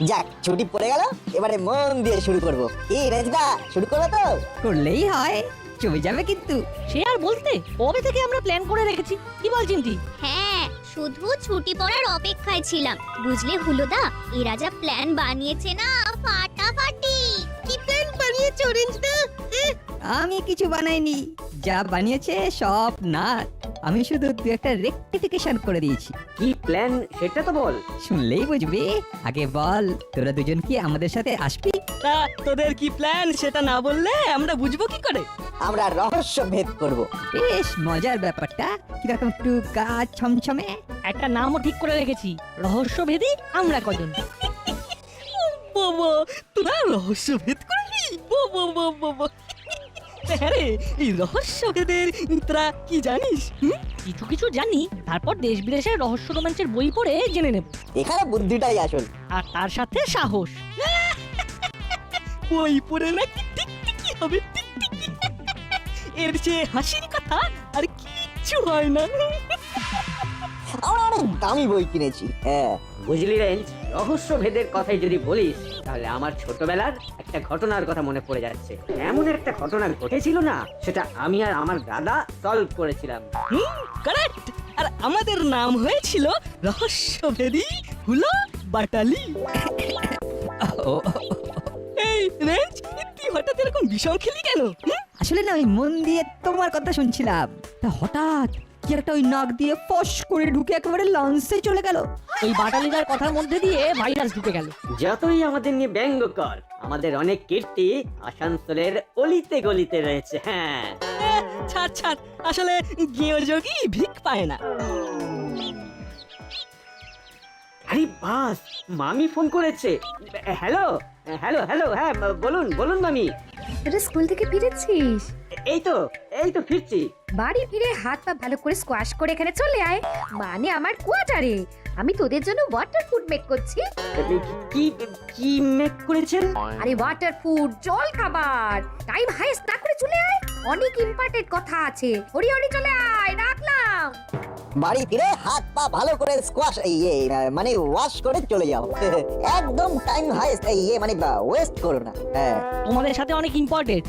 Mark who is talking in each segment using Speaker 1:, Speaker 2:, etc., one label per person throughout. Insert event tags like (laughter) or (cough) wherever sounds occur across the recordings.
Speaker 1: যাক ছুটি পড়ে গেল এবারে মন দিয়ে শুরু করব। কি রেজদা শুরু করো তো?
Speaker 2: করলেই হয় চলে যাবে কিন্তু।
Speaker 3: সে আর বলতে কবে থেকে আমরা প্ল্যান করে রেখেছি? কি বল চিমটি
Speaker 4: হ্যাঁ শুধু ছুটি পড়ার অপেক্ষায় ছিলাম। বুঝলে হুলোদা এরা যা প্ল্যান বানিয়েছে না ফাটাফাটি। কি প্ল্যান বানিয়েছে অরেঞ্জদা
Speaker 2: আমি কিছু বানাইনি যা বানিয়েছে সব নাট আমি শুধু দু একটা রেকটিফিকেশন করে দিয়েছি।
Speaker 5: কি প্ল্যান সেটা তো বল।
Speaker 2: শুনলেই বুঝবি। আগে বল তোরা দুজন কি আমাদের সাথে আসবি?
Speaker 3: তা তোদের কি প্ল্যান সেটা না বললে আমরা বুঝব কি করে?
Speaker 1: আমরা রহস্য ভেদ করব।
Speaker 2: বেশ মজার ব্যাপারটা। কীরকম একটু গা ছমছমে?
Speaker 3: একটা নামও ঠিক করে রেখেছি। রহস্যভেদী আমরা কজন? বাবা তোরা রহস্যভেদ করবি? বাবা বাবা বাবা হ্যাঁ রে এই রহস্যভেদের তোরা কি জানিস? হুম? কিছু কিছু জানি তারপর দেশ বিদেশের রহস্য রোমাঞ্চের বই পড়ে জেনে নেব।
Speaker 1: এখানে বুদ্ধিটাই আসল।
Speaker 3: আর তার সাথে সাহস। বই পড়ে নাকি টিকটিকি হবে টিকটিকি এর চেয়ে হাসির কথা আর কিচ্ছু হয় না।
Speaker 1: আমরা অনেক দামি বই কিনেছি। হ্যাঁ।
Speaker 5: বুঝলি রেঞ্জ রহস্য ভেদের কথাই যদি বলিস তাহলে আমার ছোটবেলার একটা ঘটনার কথা মনে পড়ে যাচ্ছে। এমন একটা ঘটনা ঘটেছিল না সেটা আমি আর আমার দাদা সলভ করেছিলাম।
Speaker 3: কারেক্ট আর আমাদের নাম হয়েছিল রহস্যভেদী হুলো বাটালি। এই রেঞ্জ তুই হঠাৎ এরকম বিষম খেলি কেন?
Speaker 2: আসলে না আমি মন দিয়ে তোমার কথা শুনছিলাম। তা হঠাৎ কি একটা ওই নাক দিয়ে ফস করে ঢুকে একেবারে লঞ্চে চলে গেল।
Speaker 3: ওই বাটালিদার কথার মধ্যে দিয়ে ভাইরাস ঢুকে গেল।
Speaker 5: যতই আমাদের নিয়ে ব্যঙ্গ কর আমাদের অনেক কীর্তি আসানসোলের অলিতে গলিতে রয়েছে হ্যাঁ।
Speaker 3: ছাড় ছাড় আসলে গেও যোগী ভিক পায় না।
Speaker 5: আরে বাস মামি ফোন করেছে। হ্যালো হ্যালো হ্যালো হ্যাঁ বলুন বলুন মামি।
Speaker 6: তোরা স্কুল থেকে ফিরেছিস?
Speaker 5: এই তো এই তো ফিরছি।
Speaker 6: বাড়ি ফিরে হাত পা ভালো করে স্কোয়াশ করে এখানে চলে আয়। মানে আমার কোয়ার্টারে আমি তোদের জন্য ওয়াটার ফুড মেক করছি।
Speaker 5: কি কি মেক করেছেন?
Speaker 6: আরে ওয়াটার ফুড জল খাবার। টাইম হাইস্ট না করে চলে আয়। অনেক ইম্পর্টেন্ট কথা আছে। হরি হরি চলে আয়। রাখলাম।
Speaker 1: বাড়ি ফিরে হাত পা ভালো করে স্কোয়াশ ইয়ে মানে ওয়াশ করে চলে যাও। (laughs) একদম টাইম হাইস্ট ইয়ে মানে ওয়েস্ট করো না। হ্যাঁ।
Speaker 3: তোমাদের সাথে অনেক ইম্পর্টেন্ট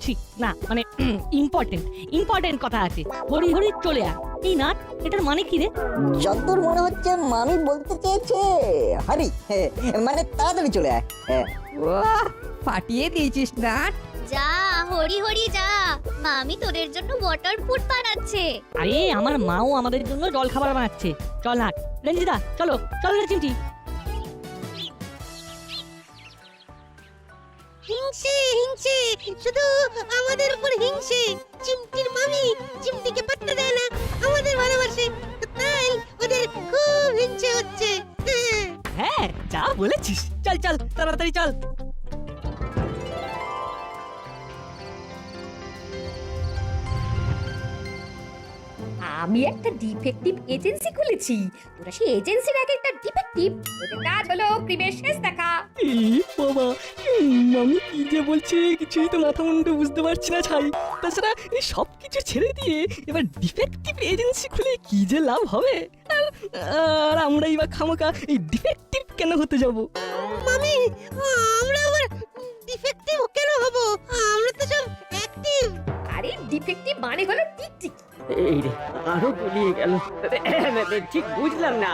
Speaker 3: ঠিক না মানে (clears throat) ইম্পর্টেন্ট ইম্পর্টেন্ট কথা আছে। হরি হরি চলে আয়। এই নাট এটার মানে কি রে?
Speaker 1: যতদূর মনে হচ্ছে মামি বলতে চেয়েছে হারি হ্যাঁ, মানে তাড়াতাড়ি চলে আয়। হ্যাঁ।
Speaker 2: ফাটিয়ে দিয়েছিস নাট
Speaker 4: যা হরি হরি যা। মামি তোদের জন্য ওয়াটার ফুড বানাচ্ছে।
Speaker 3: আরে আমার মাও আমাদের জন্য জল খাবার বানাচ্ছে। চল নাট রঞ্জিতা চলো চল রে চিমটি।
Speaker 7: হিংসে হিংসে শুধু আমাদের উপর হিংসে। চিমটির মামি চিমটিকে পাত্তা দেয় না। আমাদের ভালোবাসে। তাই ওদের খুব হিংসে হচ্ছে। হ্যাঁ।
Speaker 3: হ্যাঁ যা বলেছিস। চল চল তাড়াতাড়ি চল।
Speaker 6: আমি একটা ডিফেক্টিভ এজেন্সি খুলেছি। তোরা সেই এজেন্সির এক একটা ডিফেক্টিভ ওদের কাজ হলো ক্রিমের শেষ দেখা।
Speaker 3: এই বাবা এই মামি কি যে বলছে কিছুই তো মাথা মুন্ডু বুঝতে পারছি না ছাই। তাছাড়া এই সব কিছু ছেড়ে দিয়ে এবার ডিফেক্টিভ এজেন্সি খুলে কি যে লাভ হবে? আর- আর আমরাই বা খামোকা এই ডিফেক্টিভ কেন হতে যাব?
Speaker 7: মামি আমরা আবার ডিফেক্টিভ কেন হব? আমরা তো সব অ্যাক্টিভ
Speaker 6: আরে ডিফেক্টিভ মানে হলো টিকটিক।
Speaker 5: এই রে আরও গুলিয়ে গেল। ঠিক বুঝলাম না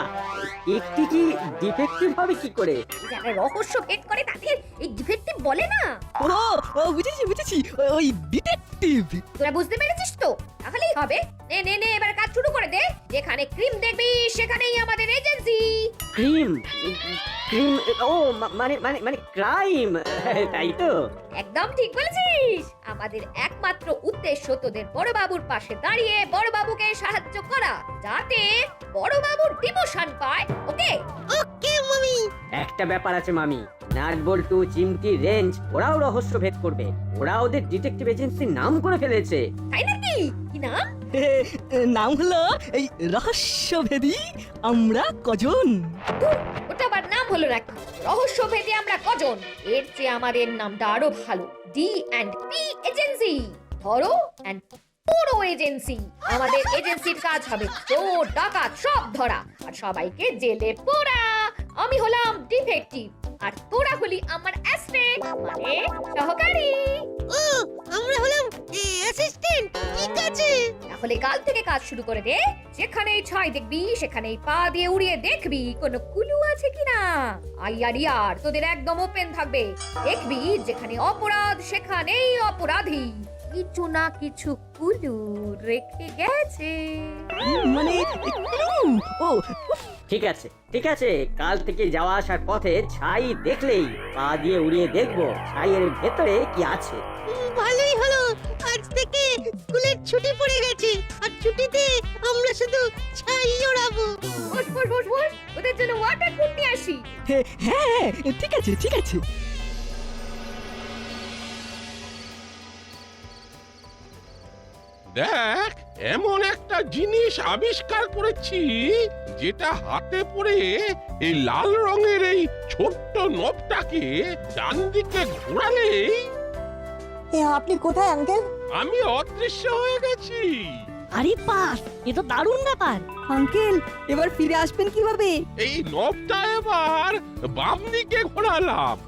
Speaker 5: একটি কি ডিফেক্টিভ হবে কি করে?
Speaker 6: যারা রহস্য ভেদ করে তাদের এই ডিফেক্টিভ বলে না।
Speaker 3: ও ও বুঝেছি বুঝেছি ওই ডিটেকটিভ
Speaker 6: তোরা বুঝতে পেরেছিস তো? তাহলেই হবে। নে নে নে এবার কাজ শুরু করে দে। যেখানে ক্রিম দেখবি সেখানেই আমাদের এজেন্সি
Speaker 5: ক্রিম ক্রিম ও মানে মানে মানে ক্রাইম তাই তো?
Speaker 6: একদম ঠিক বলেছিস। আমাদের একমাত্র উদ্দেশ্য তোদের বড়বাবুর পাশে দাঁড়িয়ে বড়বাবুকে সাহায্য করা যাতে বড়বাবুর ডিমোশন পায় ওকে?
Speaker 7: ওকে মামি।
Speaker 5: একটা ব্যাপার আছে মামি। নাট বল্টু চিমটি রেঞ্জ ওরাও রহস্য ভেদ করবে। ওরা ওদের ডিটেকটিভ এজেন্সির নাম করে ফেলেছে।
Speaker 6: তাই নাকি? কি নাম? (laughs)
Speaker 3: নাম হলো এই রহস্যভেদী আমরা কজন?
Speaker 6: ওটা আবার নাম হলো নাকি রহস্য ভেদে আমরা কজন? এর চেয়ে আমাদের নামটা আরও ভালো। D and P agency. ধরো অ্যান্ড পুরো এজেন্সি। আমাদের এজেন্সির কাজ হবে চোর ডাকাত সব ধরা। আর সবাইকে জেলে পোড়া। আমি হলাম ডিফেক্টিভ। আর তোরা হলি আমার অ্যাসিস্ট্যান্ট মানে সহকারী।
Speaker 7: ও আমরা হলাম অ্যাসিস্ট্যান্ট। ঠিক আছে।
Speaker 6: তাহলে কাল থেকে কাজ শুরু করে দে। যেখানেই ছাই দেখবি সেখানেই পা দিয়ে উড়িয়ে দেখবি কোনো কুলু আছে কিনা। আই আর ইয়ার তোদের একদম ওপেন থাকবে। দেখবি যেখানে অপরাধ সেখানেই অপরাধী। কিছু না কিছু কুলু রেখে গেছে।
Speaker 2: মানে
Speaker 3: ও
Speaker 5: ঠিক আছে ঠিক আছে। কাল থেকে যাওয়া আসার পথে ছাই দেখলেই পা দিয়ে উড়িয়ে দেখব ছাইয়ের ভেতরে কি আছে।
Speaker 7: ভালোই হলো। আজ থেকে স্কুলের ছুটি পড়ে গেছে। আর ছুটিতে আমরা শুধু ছাই ওড়াবো।
Speaker 6: বস বস বস বস ওদের জন্য ওয়াটার কুল নিয়ে আসি।
Speaker 2: হ্যাঁ হ্যাঁ ঠিক আছে ঠিক আছে।
Speaker 8: দেখ এমন একটা জিনিস আবিষ্কার করেছি যেটা হাতে পড়ে এই লাল রঙের এই ছোট্ট নবটাকে ডান দিকে ঘোরালেই
Speaker 1: এ, আপনি কোথায় আঙ্কেল?
Speaker 8: আমি অদৃশ্য হয়ে গেছি।
Speaker 3: আরে পাস এ তো দারুণ ব্যাপার।
Speaker 2: আঙ্কেল এবার ফিরে আসবেন কীভাবে?
Speaker 8: এই নবটা এবার বাম দিকে ঘোরালাম।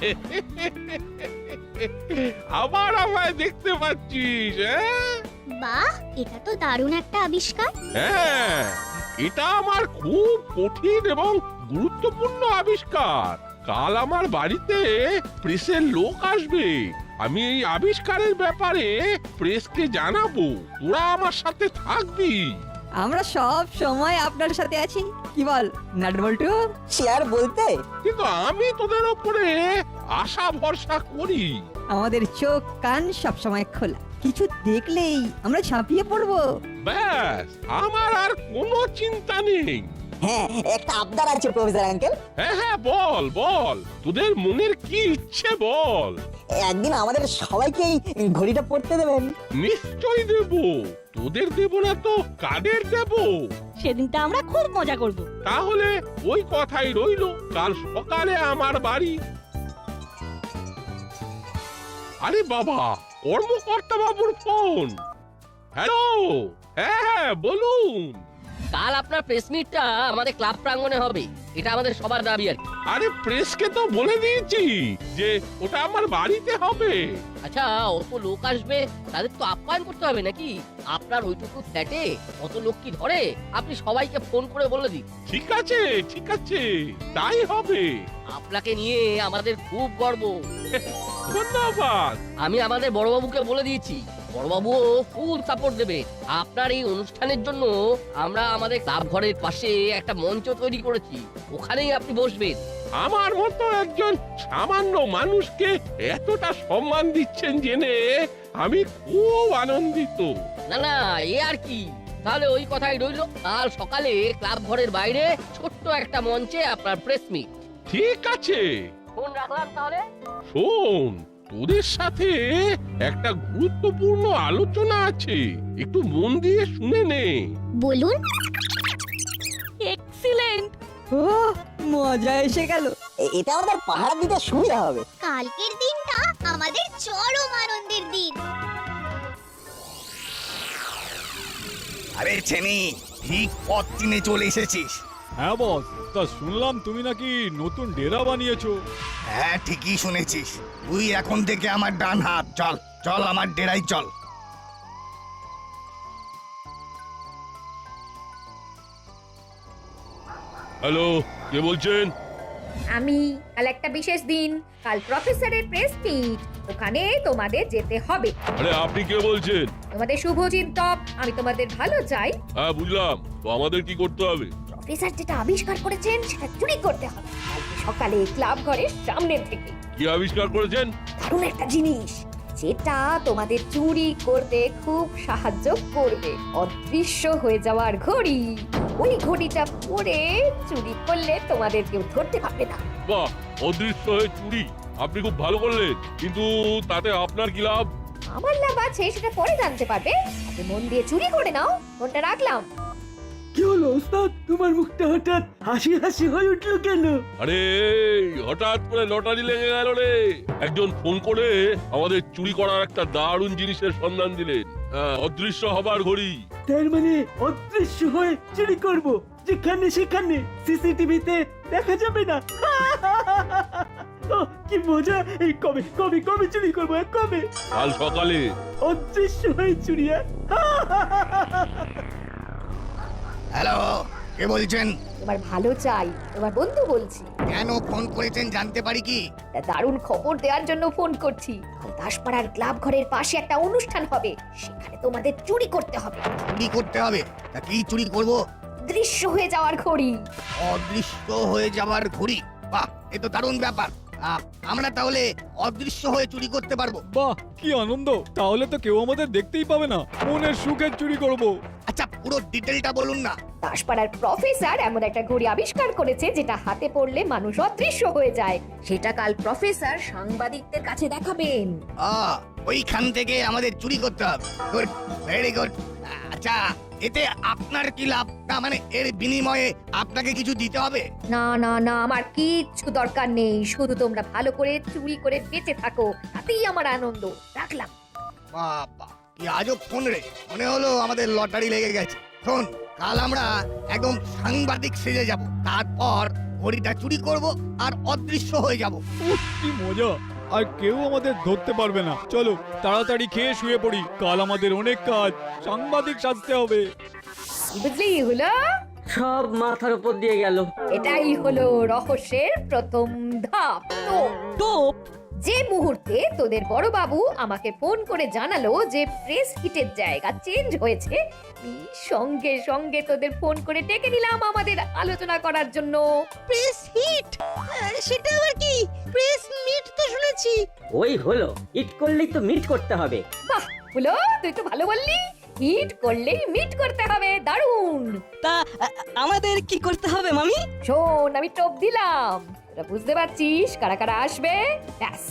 Speaker 8: (laughs) আবার আমায় দেখতে পাচ্ছিস হ্যাঁ?
Speaker 4: বাহ এটা তো দারুণ একটা আবিষ্কার।
Speaker 8: হ্যাঁ এটা আমার খুব কঠিন এবং গুরুত্বপূর্ণ আবিষ্কার। কাল আমার বাড়িতে প্রেসের লোক আসবে। আমি এই আবিষ্কারের ব্যাপারে প্রেসকে জানাব। তোরা আমার সাথে থাকবি।
Speaker 2: আমরা সব সময় আপনার সাথে আছি। কি বল নাট বল্টু?
Speaker 1: শেয়ার বলতে?
Speaker 8: কিন্তু আমি তোদের ওপরে আশা ভরসা করি।
Speaker 2: আমাদের চোখ কান সব সময় খোলা। কিছু দেখলেই আমরা ছাপিয়ে পড়ব।
Speaker 8: ব্যাস আমার আর কোনো চিন্তা নেই।
Speaker 1: হ্যাঁ একটা আবদার আছে প্রফেসর আঙ্কেল।
Speaker 8: হ্যাঁ হ্যাঁ বল বল তোদের মনের কি ইচ্ছে বল?
Speaker 1: একদিন আমাদের সবাইকে এই ঘড়িটা পড়তে দেবেন।
Speaker 8: নিশ্চয়ই দেব তোদের দেব না তো কাদের দেব?
Speaker 3: সেদিনটা আমরা খুব মজা করব।
Speaker 8: তাহলে ওই কথাই রইল কাল সকালে আমার বাড়ি। আরে বাবা কর্মকর্তা বাবুর ফোন। হ্যালো হ্যাঁ হ্যাঁ বলুন।
Speaker 9: কাল আপনার প্রেস মিটটা আমাদের ক্লাব প্রাঙ্গণে হবে। এটা আমাদের সবার দাবি আর কি।
Speaker 8: আরে প্রেসকে তো বলে দিয়েছি যে ওটা আমার বাড়িতে হবে।
Speaker 9: আচ্ছা অত লোক আসবে তাদের তো আপ্যায়ন করতে হবে নাকি? আপনার ওইটুকু ফ্ল্যাটে অত লোক কি ধরে? আপনি সবাইকে ফোন করে বলে দিন।
Speaker 8: ঠিক আছে ঠিক আছে তাই হবে।
Speaker 9: আপনাকে নিয়ে আমাদের খুব গর্ব। (laughs)
Speaker 8: ধন্যবাদ।
Speaker 9: আমি আমাদের বড়বাবুকে বলে দিয়েছি বড়বাবুও ফুল সাপোর্ট দেবে। আপনার এই অনুষ্ঠানের জন্য আমরা আমাদের ক্লাব ঘরের পাশে একটা মঞ্চ তৈরি করেছি ওখানেই আপনি বসবেন।
Speaker 8: আমার মতো একজন সামান্য মানুষকে এতটা সম্মান দিচ্ছেন জেনে আমি খুব আনন্দিত।
Speaker 9: না না এ আর কি। তাহলে ওই কথাই রইল কাল সকালে ক্লাব ঘরের বাইরে ছোট্ট একটা মঞ্চে আপনার প্রেস মিট
Speaker 8: ঠিক আছে।
Speaker 9: ফোন রাখলাম তাহলে?
Speaker 8: শোন তোদের সাথে একটা গুরুত্বপূর্ণ আলোচনা আছে। একটু মন দিয়ে শুনে নে।
Speaker 4: বলুন।
Speaker 3: এক্সিলেন্ট
Speaker 2: ও মজা এসে গেল।
Speaker 1: এ- এটা আমাদের পাহারা দিতে সুবিধা হবে।
Speaker 4: কালকের দিনটা আমাদের চরম আনন্দের দিন।
Speaker 10: আরে ছেনি ঠিক পথ চিনে চলে এসেছিস।
Speaker 11: হ্যাঁ বস। তা শুনলাম তুমি নাকি নতুন ডেরা বানিয়েছো।
Speaker 10: হ্যাঁ ঠিকই শুনেছিস। তুই এখন থেকে আমার ডান হাত চল চল আমার ডেরাই চল।
Speaker 8: হ্যালো কে বলছেন?
Speaker 6: আমি কাল একটা বিশেষ দিন। কাল প্রফেসরের প্রেস মিট ওখানে তোমাদের যেতে হবে।
Speaker 8: আরে আপনি কে বলছেন?
Speaker 6: তোমাদের শুভ চিন্তক আমি তোমাদের ভালো চাই।
Speaker 8: হ্যাঁ বুঝলাম। তো আমাদের কি করতে হবে?
Speaker 6: প্রফেসর যেটা আবিষ্কার করেছেন সেটা চুরি করতে হবে। কালকে সকালে ক্লাব ঘরের সামনে থেকে।
Speaker 8: কি আবিষ্কার করেছেন?
Speaker 6: দারুণ একটা জিনিস। যেটা তোমাদের চুরি করতে খুব সাহায্য করবে। অদৃশ্য হয়ে যাওয়ার ঘড়ি। ওই ঘড়িটা পরে চুরি করলে তোমাদের কেউ ধরতে পারবে না।
Speaker 8: বাহ অদৃশ্য হয়ে চুরি। আপনি খুব ভালো করলেন। কিন্তু তাতে আপনার কি লাভ?
Speaker 6: আমার লাভ আছে সেটা পরে জানতে পারবে। আগে মন দিয়ে চুরি করে নাও ফোনটা রাখলাম।
Speaker 12: কি হলো ওস্তাদ? তোমার মুখটা হঠাৎ হাসি হাসি হয়ে উঠল কেন?
Speaker 8: আরে হঠাৎ করে লটারি লেগে গেল রে। একজন ফোন করে আমাদের চুরি করার একটা দারুণ জিনিসের সন্ধান দিলেন। হ্যাঁ, অদৃশ্য হবার ঘড়ি।
Speaker 12: তার মানে অদৃশ্য হয়ে চুরি করব যেখানে সেখানে। সিসিটিভিতে দেখা যাবে না। (laughs) ও, কি মজা। এই কবে কবে কবে চুরি করব কবে?
Speaker 8: কাল সকালে।
Speaker 12: অদৃশ্য হয়ে চুরি আর (laughs)
Speaker 10: হ্যালো কে বলছেন?
Speaker 6: তোমার ভালো চাই। তোমার বন্ধু বলছি।
Speaker 10: কেন ফোন করেছেন জানতে পারি কি?
Speaker 6: দারুণ খবর দেওয়ার জন্য ফোন করছি। দাসপাড়ার ক্লাব ঘরের পাশে একটা অনুষ্ঠান হবে। সেখানে তোমাদের চুরি করতে হবে।
Speaker 10: চুরি করতে হবে? তা কি চুরি করব?
Speaker 6: দৃশ্য হয়ে যাওয়ার ঘড়ি।
Speaker 10: অদৃশ্য হয়ে যাওয়ার ঘড়ি? বাহ এ তো দারুণ ব্যাপার। আমরা তাহলে অদৃশ্য হয়ে চুরি করতে পারব।
Speaker 11: বাহ কি আনন্দ। তাহলে তো কেউ আমাদের দেখতেই পাবে না। মনের সুখে চুরি করব।
Speaker 10: আচ্ছা পুরো ডিটেলটা বলুন না।
Speaker 6: দাসপাড়ার প্রফেসর এমন একটা ঘড়ি আবিষ্কার করেছে যেটা হাতে পড়লে মানুষ অদৃশ্য হয়ে যায়। সেটা কাল প্রফেসর সাংবাদিকদের কাছে দেখাবেন।
Speaker 10: আ ওইখান থেকে আমাদের চুরি করতে হবে। Good very good. আচ্ছা এতে আপনার কি লাভ না মানে এর বিনিময়ে আপনাকে কিছু দিতে হবে?
Speaker 6: না না না আমার কিচ্ছু দরকার নেই। শুধু তোমরা ভালো করে চুরি করে বেঁচে থাকো। তাতেই আমার আনন্দ। রাখলাম।
Speaker 10: বাবা কি আজব ফোন রে। মনে হলো আমাদের লটারি লেগে গেছে। শোন কাল আমরা একদম সাংবাদিক সেজে যাব। তারপর ঘড়িটা চুরি করব আর অদৃশ্য হয়ে যাব।
Speaker 11: উফ, কি মজা। আর কেউ আমাদের ধরতে পারবে না। চলো তাড়াতাড়ি খেয়ে শুয়ে পড়ি। কাল আমাদের অনেক কাজ। সাংবাদিক সাজতে হবে।
Speaker 6: বুঝলি হলো?
Speaker 5: সব মাথার উপর দিয়ে গেল।
Speaker 6: এটাই হলো রহস্যের প্রথম ধাপ। তো
Speaker 3: টোপ
Speaker 6: যে মুহূর্তে তোদের বড় বাবু আমাকে ফোন করে জানালো যে প্রেস হিটের জায়গা চেঞ্জ হয়েছে আমি সঙ্গে সঙ্গে তোদের ফোন করে ডেকে নিলাম আমাদের আলোচনা করার জন্য।
Speaker 7: প্রেস হিট সেটা আবার কি? প্রেস মিট তো শুনেছি।
Speaker 5: ওই হলো ইট করলেই তো মিট করতে হবে।
Speaker 6: বাহ হলো তুই তো ভালো বললি। হিট করলেই মিট করতে হবে দারুণ।
Speaker 3: তা আমাদের কি করতে হবে মামি?
Speaker 6: শোন আমি টোপ দিলাম। তোরা বুঝতে পারছিস কারা কারা আসবে? ব্যাস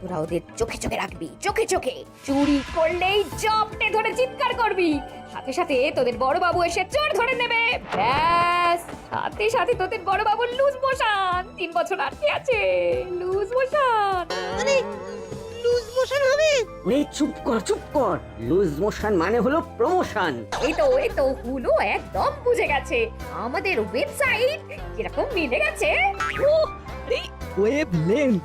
Speaker 6: তোরা ওদের চোখে চোখে রাখবি চোখে চোখে। চুরি করলেই জপটে ধরে চিৎকার করবি। সাথে সাথে তোদের বড় বাবু এসে চোর ধরে নেবে। ব্যাস সাথে সাথে তোদের বড় বাবু লুজ মোশন। তিন বছর আটকে আছে? Loose motion.
Speaker 7: মানে লুজ মোশন হবে?
Speaker 5: ওই চুপ কর চুপ কর। লুজ মোশন মানে হলো প্রমোশন।
Speaker 6: এই তো এই তো হুলো একদম বুঝে গেছে। আমাদের ওয়েবসাইট কীরকম মিলে গেছে?
Speaker 3: ও আরে ওয়েব লেন্থ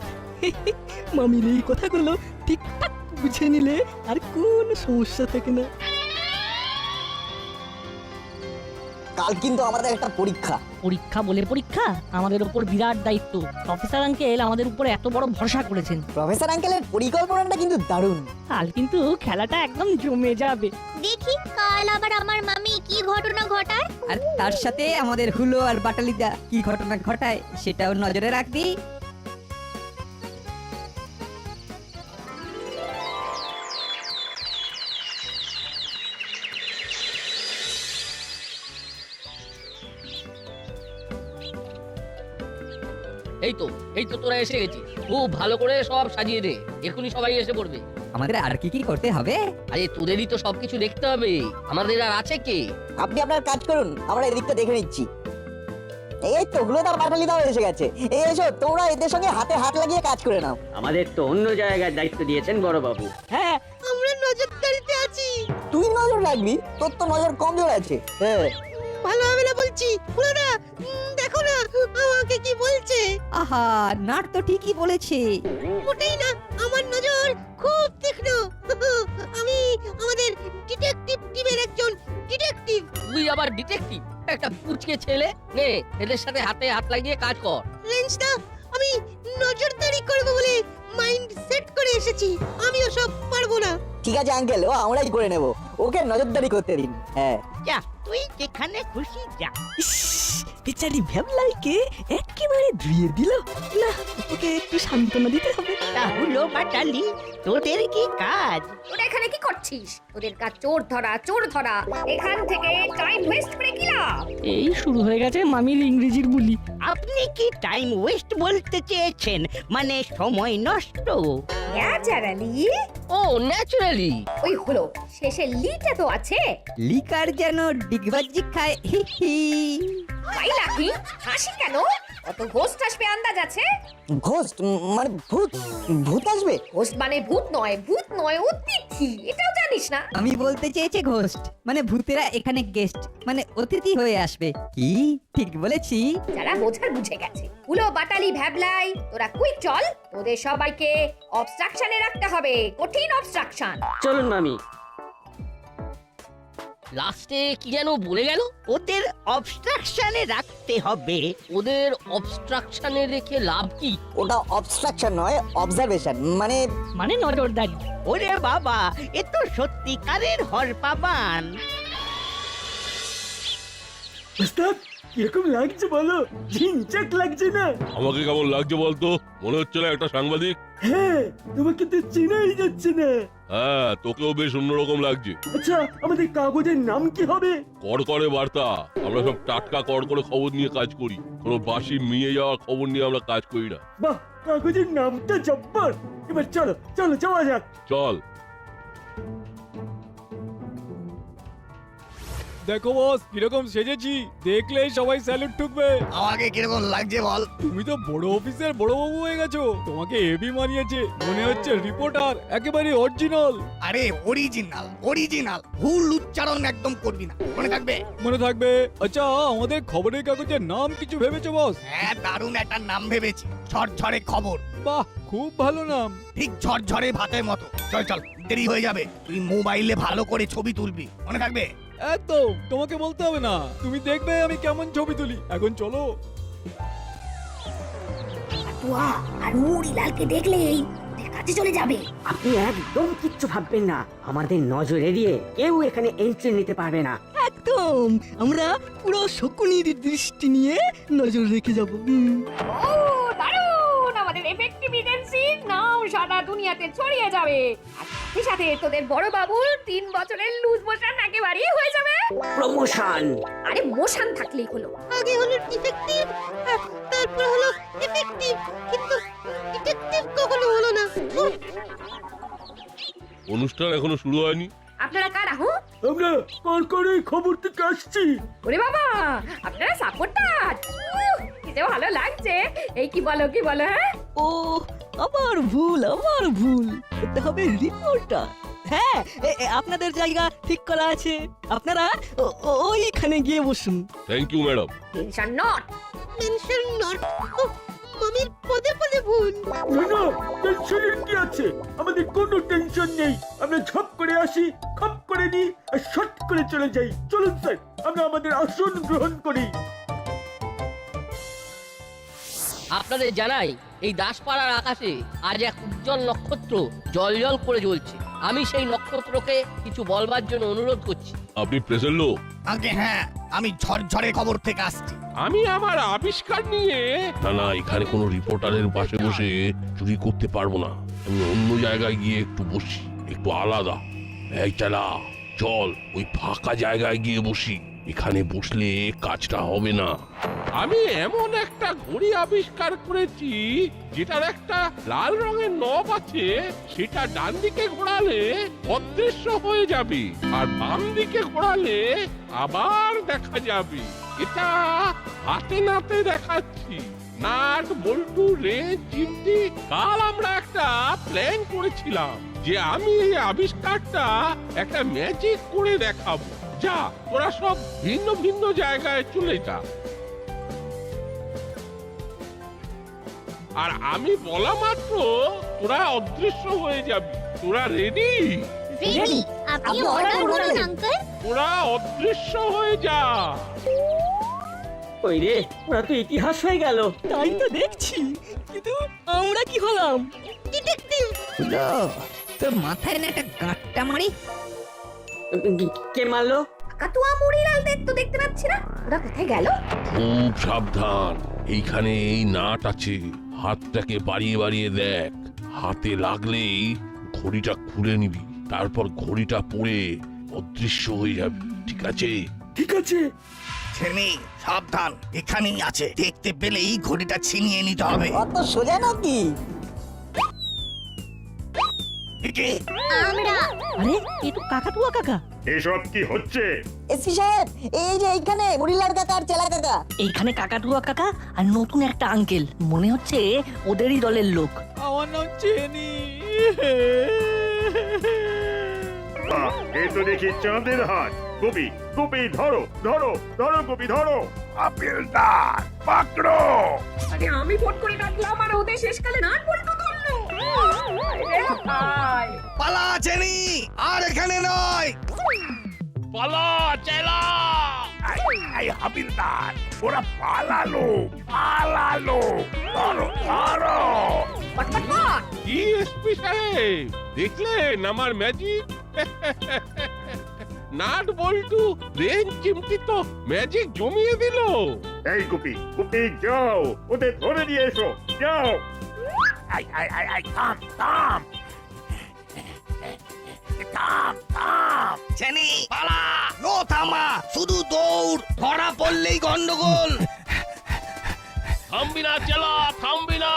Speaker 3: মামির এই কথাগুলো ঠিকঠাক বুঝে নিলে আর কোনো সমস্যা থাকে না।
Speaker 1: কাল কিন্তু আমাদের একটা পরীক্ষা।
Speaker 3: পরীক্ষা বলে পরীক্ষা? আমাদের উপর বিরাট দায়িত্ব। প্রফেসর আঙ্কেল আমাদের উপর এত বড় ভরসা করেছেন।
Speaker 1: প্রফেসর আঙ্কেলের পরিকল্পনাটা কিন্তু দারুণ।
Speaker 3: কাল কিন্তু খেলাটা একদম জমে যাবে।
Speaker 4: দেখি কাল আবার আমার মামি কি ঘটনা ঘটায়?
Speaker 2: আর তার সাথে আমাদের হুলো আর বাটালিদা কি ঘটনা ঘটায় সেটাও নজরে রাখবি।
Speaker 9: এই তো এই তো তোরা এসে গেছিস। খুব ভালো করে সব সাজিয়ে দে এখনই সবাই এসে পড়বে।
Speaker 2: আমাদের আর কি কি করতে হবে?
Speaker 9: আরে তোদেরই তো সবকিছু দেখতে হবে। আমাদের আর আছে কে?
Speaker 1: আপনি আপনার কাজ করুন আমরা এদিকটা দেখে নিচ্ছি। এই তো হুলোদা পাটালি দাও এসে গেছে। এই এসো তোমরা এদের সঙ্গে হাতে হাত লাগিয়ে কাজ করে নাও।
Speaker 5: আমাদের তো অন্য জায়গায় দায়িত্ব দিয়েছেন বড় বাবু
Speaker 3: হ্যাঁ
Speaker 7: আমরা নজরদারিতে আছি।
Speaker 1: তুই নজর রাখবি তোর তো নজর কম জোর আছে। হ্যাঁ।
Speaker 7: ভালো হবে না বলছি। পুরোটা দেখো না আমাকে কি বলছে?
Speaker 2: আহা নাট তো ঠিকই বলেছে।
Speaker 7: মোটেই না আমার নজর খুব তীক্ষ্ণ। আমি আমাদের ডিটেকটিভ টিমের একজন ডিটেকটিভ।
Speaker 9: তুই আবার ডিটেকটিভ? একটা পুচকে ছেলে? নে এদের সাথে হাতে হাত লাগিয়ে কাজ কর।
Speaker 7: রেঞ্জটা আমি নজরদারি করব বলে মাইন্ড সেট করে এসেছি। আমিও সব পারব না।
Speaker 1: ঠিক আছে আঙ্কেল ও আমরাই করে নেব। ওকে নজরদারি করতে দিন। হ্যাঁ।
Speaker 12: যা তুই যেখানে খুশি যা।
Speaker 3: বেচারি ভ্যাবলাইকে একেবারে ধুয়ে দিল। না ওকে একটু সান্ত্বনা দিতে হবে।
Speaker 12: তাহলে বাটালি তোদের কি কাজ?
Speaker 6: তোরা এখানে কি করছিস? তোদের কাজ চোর ধরা চোর ধরা। এখান থেকে টাইম ওয়েস্ট করে কি লাভ?
Speaker 3: এই শুরু হয়ে গেছে মামির ইংরেজির বুলি।
Speaker 12: আপনি কি টাইম ওয়েস্ট বলতে চেয়েছেন? মানে সময় নষ্ট।
Speaker 6: ন্যাচারালি?
Speaker 9: ও ন্যাচারালি।
Speaker 6: ওই হলো শেষে লিটা তো আছে।
Speaker 2: লিকার যেন ডিগবাজি খায় হি হি।
Speaker 6: তাই লাকি হাসি কেন? ঘোস্ট আসবে আন্দাজ আছে?
Speaker 1: ঘোস্ট? মানে ভূত? ভূত আসবে?
Speaker 6: ঘোস্ট মানে ভূত নয় ভূত নয় অতিথি। এটাও জানিস না?
Speaker 2: আমি বলতে চেয়েছি ঘোস্ট মানে ভূতেরা এখানে গেস্ট মানে অতিথি হয়ে আসবে। কি? ঠিক বলেছি।
Speaker 6: যারা বোঝার বুঝে গেছে। উলো বাটালি ভ্যাবলাই তোরা কুইক চল। তোদের সবাইকে অবস্ট্রাকশনে রাখতে হবে। কঠিন অবস্ট্রাকশন
Speaker 5: চলুন মামি।
Speaker 9: লাস্টে কি যেন বলে গেল?
Speaker 7: ওদের অবস্ট্রাকশনে রাখতে হবে।
Speaker 9: ওদের অবস্ট্রাকশনে রেখে লাভ কি?
Speaker 1: ওটা অবস্ট্রাকশন নয় অবজারভেশন মানে
Speaker 3: মানে নজরদারি
Speaker 7: ওরে বাবা এ তো সত্যিকারের হরপাবান
Speaker 12: ওস্তাদ কীরকম লাগছে বলো? ঝিনচাক লাগছে না?
Speaker 8: আমাকে কেমন লাগছে বলতো? মনে হচ্ছে না একটা সাংবাদিক।
Speaker 12: হ্যাঁ তোমাকে তো চেনাই যাচ্ছে না।
Speaker 8: হ্যাঁ তোকেও বেশ অন্যরকম লাগছে।
Speaker 12: আচ্ছা আমাদের কাগজের নাম কি হবে?
Speaker 8: কর করে বার্তা। আমরা সব টাটকা কর করে খবর নিয়ে কাজ করি। কোনো বাসি মিয়ে যাওয়ার খবর নিয়ে আমরা কাজ করি না।
Speaker 12: বাহ কাগজের নামটা জব্বর। এবার চলো চলো যাওয়া যাক।
Speaker 8: চল।
Speaker 11: দেখো বস কীরকম সেজেছি। দেখলেই সবাই স্যালুট ঠুকবে।
Speaker 10: আমাকে কীরকম লাগছে বল?
Speaker 11: তুমি তো বড় অফিসের বড় বাবু হয়ে গেছো। তোমাকে এবি মানিয়েছে। মনে হচ্ছে রিপোর্টার একেবারে অরিজিনাল
Speaker 10: আরে অরিজিনাল অরিজিনাল ভুল উচ্চারণ একদম করবি না। মনে থাকবে?
Speaker 11: মনে থাকবে। আচ্ছা আমাদের খবরের কাগজের নাম কিছু ভেবেছো বস
Speaker 10: হ্যাঁ দারুণ একটা নাম ভেবেছি। ঝরঝরে খবর।
Speaker 11: বাহ খুব ভালো নাম।
Speaker 10: ঠিক ঝরঝরে ভাতের মতো। চল চল দেরি হয়ে যাবে। তুই মোবাইলে ভালো করে ছবি তুলবি। মনে থাকবে?
Speaker 11: একদম তোমাকে বলতে হবে না। তুমি দেখবে আমি কেমন ছবি তুলি। এখন চলো।
Speaker 4: আর মুড়িলালকে দেখলেই কাছে চলে যাবে।
Speaker 5: আপনি একদম কিচ্ছু ভাববেন না। আমাদের নজর এড়িয়ে কেউ এখানে এন্ট্রি নিতে পারবে না।
Speaker 3: একদম। আমরা পুরো শকুনির দৃষ্টি নিয়ে নজর রেখে যাব।
Speaker 6: ও দারুণ! আমাদের নাম সারা দুনিয়াতে ছড়িয়ে যাবে। আর সাথে সাথে তোদের বড় বাবুর তিন বছরের লুজ মোশন একেবারেই হয়ে যাবে।
Speaker 5: প্রমোশন
Speaker 6: আরে মোশন থাকলেই হলো।
Speaker 7: আগে হলো ডিটেকটিভ তারপর হলো ডিটেকটিভ কিন্তু ডিটেকটিভ কখনো হলো না।
Speaker 8: অনুষ্ঠান এখনও শুরু হয়নি।
Speaker 6: আপনারা কারা হু?
Speaker 12: আমরা কল করে খবর থেকে আসছি?
Speaker 6: ওরে বাবা আপনারা সাপোর্টার যে ভালো লাগছে। এই কি বলো কি বলো হ্যাঁ?
Speaker 3: ও আমার ভুল আমার ভুল। হতে হবে রিপোর্টার হ্যাঁ এ- এ, আপনাদের জায়গা ঠিক করা আছে। আপনারা ও- ও- ওইখানে গিয়ে বসুন।
Speaker 8: Thank you madam
Speaker 6: tension not
Speaker 7: mention not মামির পদে পদে ভুল।
Speaker 12: না না টেনশনের কি আছে? আমাদের কোনো টেনশন নেই। আমরা ঝপ করে আসি খপ করে নিই আর শট করে চলে যাই। চলুন স্যার আমরা আমাদের আসন গ্রহণ করি।
Speaker 9: আপনাদের জানাই এই দাসপাড়ার আকাশে আজ এক উজ্জ্বল নক্ষত্র জল জল করে জ্বলছে। আমি সেই নক্ষত্রকে কিছু বলবার জন্য অনুরোধ করছি।
Speaker 8: আপনি প্রেসের লোক?
Speaker 10: আগে হ্যাঁ আমি ঝরঝরে খবর থেকে আসছি।
Speaker 8: আমি আমার আবিষ্কার নিয়ে না না এখানে কোনো রিপোর্টারের পাশে বসে চুরি করতে পারব না। আমি অন্য জায়গায় গিয়ে একটু বসি একটু আলাদা। এই চালা চল ওই ফাঁকা জায়গায় গিয়ে বসি। এখানে বসলে কাজটা হবে না। আমি এমন একটা ঘড়ি আবিষ্কার করেছি, যেটার একটা লাল রঙের নব আছে, সেটা ডান দিকে ঘোরালে অদৃশ্য হয়ে যাবে, আর বাম দিকে ঘোরালে আবার দেখা যাবে। এটা হাতে নাতে দেখাচ্ছি। নাট, বল্টু রে চিমটি কাল আমরা একটা প্ল্যান করেছিলাম যে আমি এই আবিষ্কারটা একটা ম্যাজিক করে দেখাবো। যা তোরা সব ভিন্ন ভিন্ন জায়গায় চলে যা। আর আমি বলা মাত্র তোরা অদৃশ্য হয়ে যাবি। তোরা রেডি
Speaker 4: রেডি আপনি
Speaker 1: আপনি
Speaker 4: অর্ডার করুন
Speaker 1: করুন।
Speaker 4: আঙ্কেল
Speaker 8: তোরা অদৃশ্য হয়ে যা।
Speaker 5: ওই রে ওরা তো ইতিহাস হয়ে গেল।
Speaker 3: তাই তো দেখছি। কিন্তু আমরা কি হলাম?
Speaker 7: ডিটেকটিভ
Speaker 2: হলো তোর মাথায় না একটা গাঁটটা মারি?
Speaker 5: কে মারলো?
Speaker 6: কাতুয়া মুড়িলাল দেখ তো দেখতে পাচ্ছি না। ওরা কোথায় গেল?
Speaker 8: খুব সাবধান। এইখানে এই নাট আছে। হাতটাকে বাড়িয়ে বাড়িয়ে দেখ। হাতে লাগলেই ঘড়িটা খুলে নিবি। তারপর ঘড়িটা পড়ে অদৃশ্য হয়ে যাবে। ঠিক আছে?
Speaker 12: ঠিক আছে।
Speaker 10: ছেনি সাবধান। এখানেই আছে। দেখতে পেলেই ঘড়িটা ছিনিয়ে নিতে হবে।
Speaker 1: অত সোজা নাকি?
Speaker 10: একে
Speaker 4: আমরা।
Speaker 3: আরে এ তো কাকাতুয়া কাকা।
Speaker 12: এসব কি হচ্ছে?
Speaker 1: এসি সাহেব এই যে এইখানে মুড়িলাল কাকা আর চেলা কাকা।
Speaker 3: এইখানে কাকাটুয়া কাকা আর নতুন একটা আঙ্কেল মনে হচ্ছে ওদেরই দলের লোক।
Speaker 11: আমার নাম চেনি।
Speaker 12: এ তো দেখি চাঁদের হাট। গোপি গোপি ধরো ধরো ধরো গোপি ধরো। আপেলদার পাকড়ো।
Speaker 6: আরে আমি ফোন করে ডাকলাম আর ওদের শেষকালে নাট বলতো
Speaker 10: পালা চেনি আর এখানে নয়।
Speaker 8: পালা চেলা।
Speaker 12: এই হাবিলদার ওরা পালালো পালালো ধরো ধরো।
Speaker 8: ডিএসপি সাহেব দেখলেন আমার ম্যাজিক? (laughs) নাট বল্টু রেঞ্জ চিমটি তো ম্যাজিক জমিয়ে দিল।
Speaker 12: এই গোপি গোপি যাও ওদের ধরে নিয়ে এসো যাও। আই আই আই আই থাম থাম থাম থাম
Speaker 10: চেনি পালা নো থামা। শুধু দৌড় ধরা পড়লেই গন্ডগোল।
Speaker 8: থামবি না চেলা থামবি না।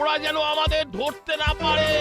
Speaker 8: ওরা যেন আমাদের ধরতে না পারে।